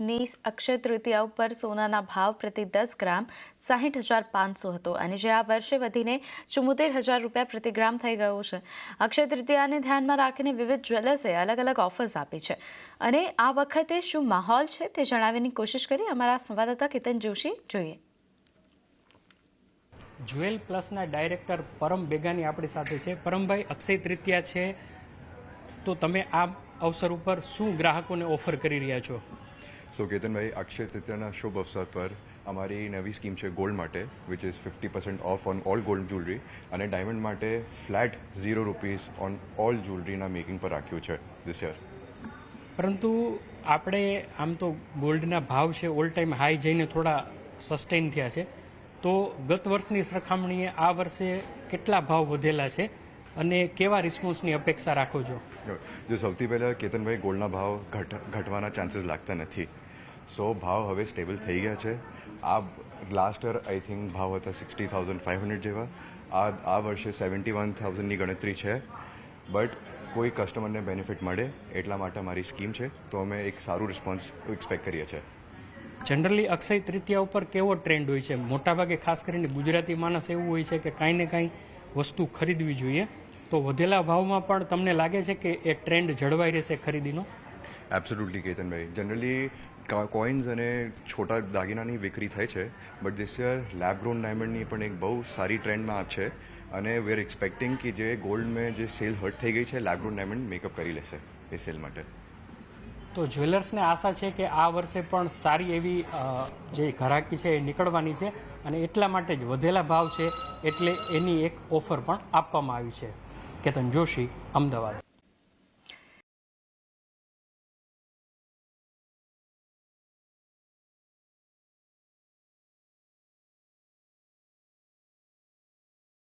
ની અક્ષય તૃતીયા ઉપર સોનાના ભાવ પ્રતિ દસ ગ્રામ સાહીઠ હજાર પાંચસો હતો અને જે આ વર્ષે વધીને ચુમ્મોતેર હજાર રૂપિયા પ્રતિ ગ્રામ થઈ ગયો છે. અક્ષય તૃતીયાને ધ્યાનમાં રાખીને વિવિધ જ્વેલર્સે અલગ અલગ ઓફર્સ આપી છે. અને આ વખતે શું માહોલ છે તે જણાવવાની કોશિશ કરી અમારા સંવાદદાતા કેતન જોશી જોઈએ. જ્વેલ પ્લસના ડાયરેક્ટર પરમ બેગાની આપણી સાથે છે. પરમભાઈ, અક્ષય તૃતીયા છે. તો તમે આ અવસર ઉપર શું ગ્રાહકોને ઓફર કરી રહ્યા છો? સો કેતનભાઈ અક્ષય તૃતીયાના શુભ અવસર પર અમારી નવી સ્કીમ છે ગોલ્ડ માટે which is fifty percent off on all gold jewellery અને ડાયમંડ માટે flat zero rupees on all જ્વેલરીના making પર રાખ્યું છે ધીસ યર પરંતુ આપણે આમ તો ગોલ્ડના ભાવ છે ઓલ ટાઈમ હાઈ જઈને થોડા સસ્ટેન થયા છે તો ગત વર્ષની સરખામણીએ આ વર્ષે કેટલા ભાવ વધેલા છે અને કેવા રિસ્પોન્સની અપેક્ષા રાખો છો? જો સૌથી પહેલાં કેતનભાઈ ગોલ્ડના ભાવ ઘટ ઘટવાના ચાન્સીસ લાગતા નથી. સો ભાવ હવે સ્ટેબલ થઈ ગયા છે. આ લાસ્ટ યર આઈ થિંક ભાવ હતા સિક્સટી થાઉઝન્ડ ફાઇવ હંડ્રેડ જેવા. આ આ વર્ષે સેવન્ટી વન થાઉઝન્ડની ગણતરી છે. બટ કોઈ કસ્ટમરને બેનિફિટ મળે એટલા માટે મારી સ્કીમ છે. તો અમે એક સારું રિસ્પોન્સ એક્સપેક્ટ કરીએ છીએ. જનરલી અક્ષય તૃતીયા ઉપર કેવો ટ્રેન્ડ હોય છે? મોટાભાગે ખાસ કરીને ગુજરાતી માણસ એવું હોય છે કે કાંઈ ને કાંઈ વસ્તુ ખરીદવી જોઈએ. તો વધેલા ભાવમાં પણ તમને લાગે છે કે એ ટ્રેન્ડ જળવાઈ રહેશે ખરીદીનો? એબ્સોલ્યુટલી કેતનભાઈ. જનરલી કોઇન્સ અને છોટા દાગીનાની વિક્રી થાય છે but this year lab grown ડાયમંડની પણ એક બહુ સારી ટ્રેન્ડમાં છે, અને વી આર એક્સપેક્ટિંગ કે જે ગોલ્ડ મેં જે સેલ હર્ટ થઈ ગઈ છે લેબ ગ્રોન ડાયમંડ મેકઅપ કરી લેશે એ સેલ માટે. તો જ્વેલર્સને આશા છે કે આ વર્ષે પણ સારી એવી જે ઘરાકી છે એ નીકળવાની છે અને એટલા માટે જ વધેલા ભાવ છે એટલે એની એક ઓફર પણ આપવામાં આવી છે. કેતન જોશી, અમદાવાદ.